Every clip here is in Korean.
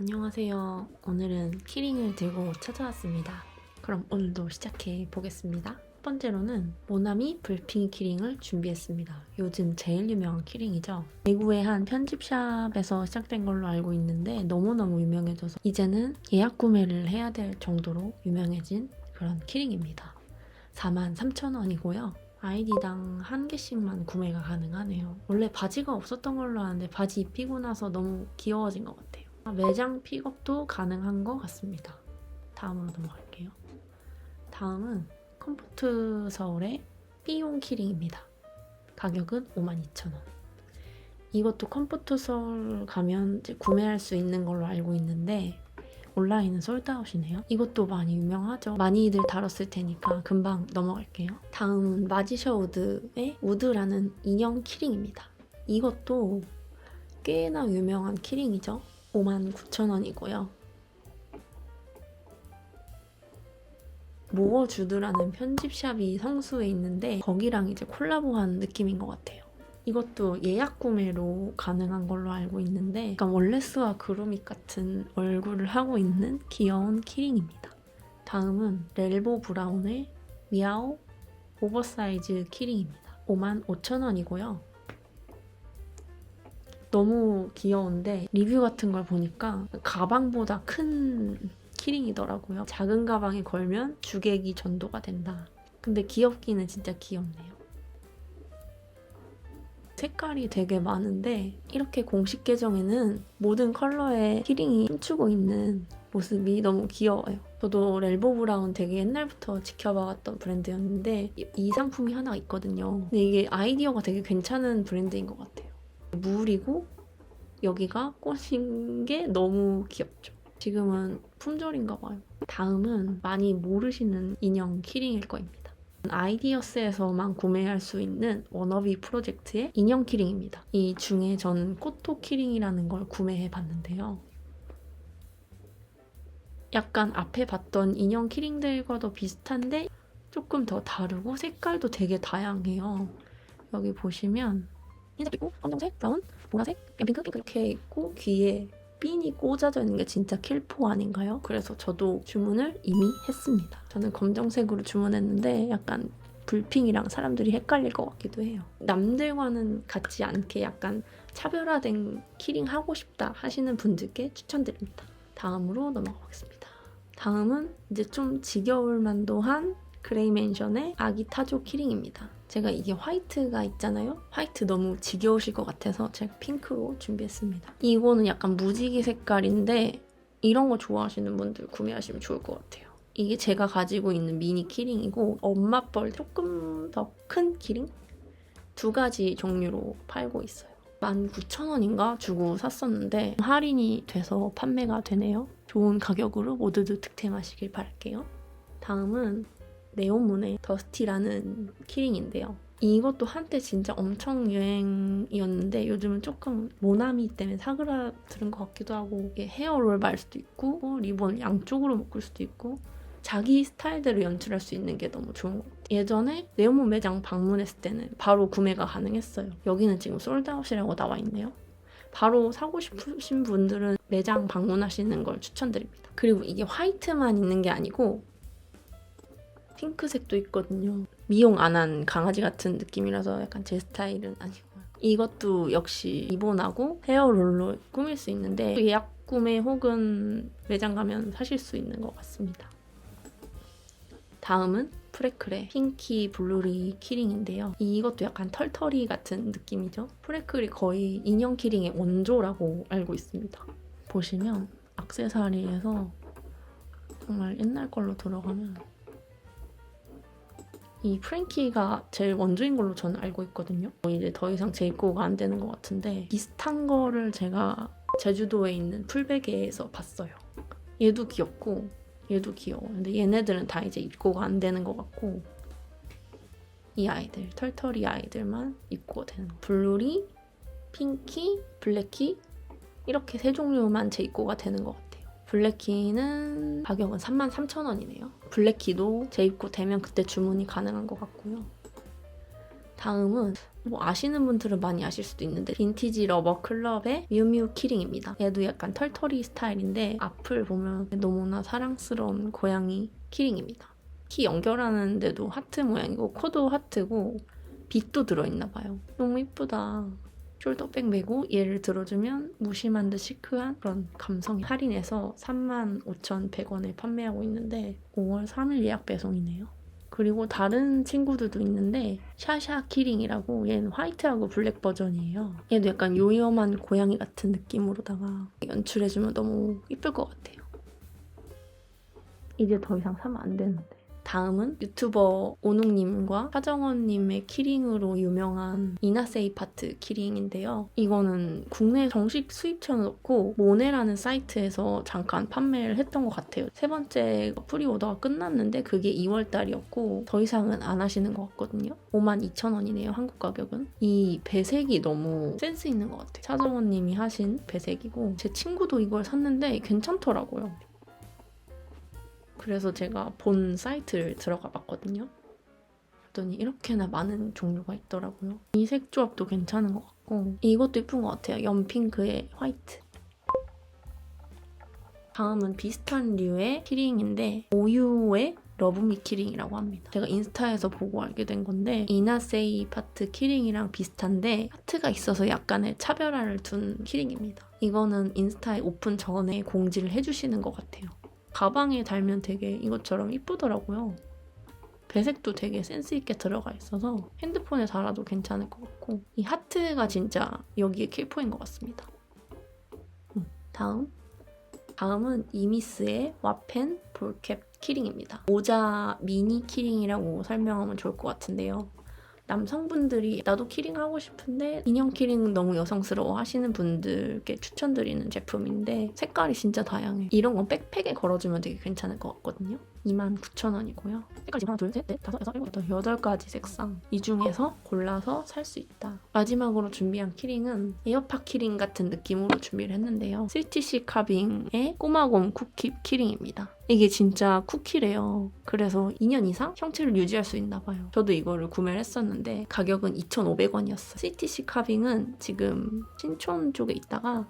안녕하세요. 오늘은 키링을 들고 찾아왔습니다. 그럼 오늘도 시작해 보겠습니다. 첫 번째로는 모나미 불핑 키링을 준비했습니다. 요즘 제일 유명한 키링이죠. 대구의 한 편집샵에서 시작된 걸로 알고 있는데 너무너무 유명해져서 이제는 예약 구매를 해야 될 정도로 유명해진 그런 키링입니다. 43,000원이고요. 아이디당 한 개씩만 구매가 가능하네요. 원래 바지가 없었던 걸로 아는데 바지 입히고 나서 너무 귀여워진 것 같아요. 매장 픽업도 가능한 것 같습니다. 다음으로 넘어갈게요. 다음은 컴포트 서울의 삐용 키링입니다. 가격은 52,000원. 이것도 컴포트 서울 가면 구매할 수 있는 걸로 알고 있는데 온라인은 솔드아웃이네요. 이것도 많이 유명하죠. 많이들 다뤘을 테니까 금방 넘어갈게요. 다음은 마지셔 우드의 우드라는 인형 키링입니다. 이것도 꽤나 유명한 키링이죠. 59,000원이고요. 모어 주드라는 편집샵이 성수에 있는데 거기랑 이제 콜라보한 느낌인 것 같아요. 이것도 예약 구매로 가능한 걸로 알고 있는데 약간 월레스와 그루밋 같은 얼굴을 하고 있는 귀여운 키링입니다. 다음은 렐보 브라운의 미아오 오버사이즈 키링입니다. 55,000원이고요. 너무 귀여운데 리뷰 같은 걸 보니까 가방보다 큰 키링이더라고요. 작은 가방에 걸면 주객이 전도가 된다. 근데 귀엽기는 진짜 귀엽네요. 색깔이 되게 많은데 이렇게 공식 계정에는 모든 컬러의 키링이 춤추고 있는 모습이 너무 귀여워요. 저도 렐보 브라운 되게 옛날부터 지켜봐왔던 브랜드였는데 이- 이 상품이 하나 있거든요. 근데 이게 아이디어가 되게 괜찮은 브랜드인 것 같아요. 물이고 여기가 꽃인 게 너무 귀엽죠. 지금은 품절인가 봐요. 다음은 많이 모르시는 인형 키링일 거입니다. 아이디어스에서만 구매할 수 있는 워너비 프로젝트의 인형 키링입니다. 이 중에 전 코토 키링이라는 걸 구매해 봤는데요. 약간 앞에 봤던 인형 키링들과도 비슷한데 조금 더 다르고 색깔도 되게 다양해요. 여기 보시면 흰색 있고 검정색, 브라운, 보라색, 핑크, 핑크 이렇게 있고 귀에 핀이 꽂아져 있는 게 진짜 킬포 아닌가요? 그래서 저도 주문을 이미 했습니다. 저는 검정색으로 주문했는데 약간 불핑이랑 사람들이 헷갈릴 것 같기도 해요. 남들과는 같지 않게 약간 차별화된 키링 하고 싶다 하시는 분들께 추천드립니다. 다음으로 넘어가겠습니다. 다음은 이제 좀 지겨울 만도 한 그레이맨션의 아기 타조 키링입니다. 제가 이게 화이트가 있잖아요. 화이트 너무 지겨우실 것 같아서 제가 핑크로 준비했습니다. 이거는 약간 무지개 색깔인데 이런 거 좋아하시는 분들 구매하시면 좋을 것 같아요. 이게 제가 가지고 있는 미니 키링이고 엄마 뻘 조금 더 큰 키링 두 가지 종류로 팔고 있어요. 19,000원인가 주고 샀었는데 할인이 돼서 판매가 되네요. 좋은 가격으로 모두들 득템하시길 바랄게요. 다음은 네온문의 더스티라는 키링인데요. 이것도 한때 진짜 엄청 유행이었는데 요즘은 조금 모나미 때문에 사그라드는 것 같기도 하고 이게 헤어롤 말 수도 있고 어, 리본 양쪽으로 묶을 수도 있고 자기 스타일대로 연출할 수 있는 게 너무 좋은 것 같아요. 예전에 네온문 매장 방문했을 때는 바로 구매가 가능했어요. 여기는 지금 솔드아웃이라고 나와 있네요. 바로 사고 싶으신 분들은 매장 방문하시는 걸 추천드립니다. 그리고 이게 화이트만 있는 게 아니고 핑크색도 있거든요. 미용 안 한 강아지 같은 느낌이라서 약간 제 스타일은 아니고 이것도 역시 리본하고 헤어롤로 꾸밀 수 있는데 예약 구매 혹은 매장 가면 사실 수 있는 것 같습니다. 다음은 프레클의 핑키 블루리 키링인데요. 이것도 약간 털털이 같은 느낌이죠. 프레클이 거의 인형 키링의 원조라고 알고 있습니다. 보시면 악세사리에서 정말 옛날 걸로 들어가면 이 프랭키가 제일 원조인 걸로 저는 알고 있거든요. 이제 더 이상 재입고가 안 되는 것 같은데 비슷한 거를 제가 제주도에 있는 풀베개에서 봤어요. 얘도 귀엽고 얘도 귀여워. 근데 얘네들은 다 이제 입고가 안 되는 것 같고 이 아이들 털털이 아이들만 입고가 되는 거. 블루리, 핑키, 블랙키 이렇게 세 종류만 재입고가 되는 것 같아요. 블랙키는 가격은 33,000원이네요. 블랙키도 재입고 되면 그때 주문이 가능한 것 같고요. 다음은 뭐 아시는 분들은 많이 아실 수도 있는데 빈티지 러버 클럽의 미우미우 키링입니다. 얘도 약간 털털이 스타일인데 앞을 보면 너무나 사랑스러운 고양이 키링입니다. 키 연결하는데도 하트 모양이고 코도 하트고 빛도 들어있나 봐요. 너무 이쁘다. 숄더백 메고 얘를 들어주면 무심한 듯 시크한 그런 감성이 할인해서 35,100원에 판매하고 있는데 5월 3일 예약 배송이네요. 그리고 다른 친구들도 있는데 샤샤 키링이라고 얘는 화이트하고 블랙 버전이에요. 얘도 약간 요염한 고양이 같은 느낌으로다가 연출해주면 너무 이쁠 것 같아요. 이제 더 이상 사면 안 되는데. 다음은 유튜버 오농님과 하정원님의 키링으로 유명한 이나세이 파트 키링인데요. 이거는 국내 정식 수입처는 없고 모네라는 사이트에서 잠깐 판매를 했던 것 같아요. 세 번째 프리오더가 끝났는데 그게 2월달이었고 더 이상은 안 하시는 것 같거든요. 52,000원이네요. 한국 가격은. 이 배색이 너무 센스 있는 것 같아요. 차정원님이 하신 배색이고 제 친구도 이걸 샀는데 괜찮더라고요. 그래서 제가 본 사이트를 들어가 봤거든요. 그랬더니 이렇게나 많은 종류가 있더라고요. 이 색 조합도 괜찮은 것 같고 이것도 예쁜 것 같아요. 연핑크의 화이트. 다음은 비슷한 류의 키링인데 오유의 러브미 키링이라고 합니다. 제가 인스타에서 보고 알게 된 건데 이나세이 파트 키링이랑 비슷한데 하트가 있어서 약간의 차별화를 둔 키링입니다. 이거는 인스타에 오픈 전에 공지를 해주시는 것 같아요. 가방에 달면 되게 이것처럼 이쁘더라고요. 배색도 되게 센스 있게 들어가 있어서 핸드폰에 달아도 괜찮을 것 같고 이 하트가 진짜 여기에 킬포인 것 같습니다. 음, 다음 다음은 이미스의 와펜 볼캡 키링입니다. 모자 미니 키링이라고 설명하면 좋을 것 같은데요. 남성분들이 나도 키링 하고 싶은데 인형 키링 너무 여성스러워 하시는 분들께 추천드리는 제품인데 색깔이 진짜 다양해. 이런 건 백팩에 걸어주면 되게 괜찮을 것 같거든요. 29,000원이고요. 색깔이 하나, 둘, 셋, 넷, 다섯, 여섯, 일곱, 여덟, 여덟 가지 색상 이 중에서 골라서 살 수 있다. 마지막으로 준비한 키링은 에어팟 키링 같은 느낌으로 준비를 했는데요. 스위티시 카빙의 꼬마곰 쿠키 키링입니다. 이게 진짜 쿠키래요. 그래서 2년 이상 형체를 유지할 수 있나 봐요. 저도 이거를 구매를 했었는데 가격은 2,500원이었어요. CTC 카빙은 지금 신촌 쪽에 있다가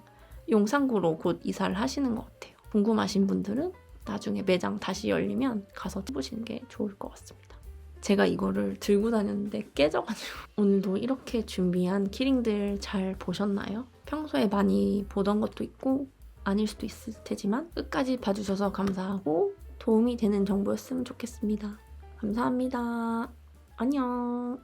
용산구로 곧 이사를 하시는 것 같아요. 궁금하신 분들은 나중에 매장 다시 열리면 가서 해보시는 게 좋을 것 같습니다. 제가 이거를 들고 다녔는데 깨져가지고 오늘도 이렇게 준비한 키링들 잘 보셨나요? 평소에 많이 보던 것도 있고 아닐 수도 있을 테지만 끝까지 봐주셔서 감사하고 도움이 되는 정보였으면 좋겠습니다. 감사합니다. 안녕.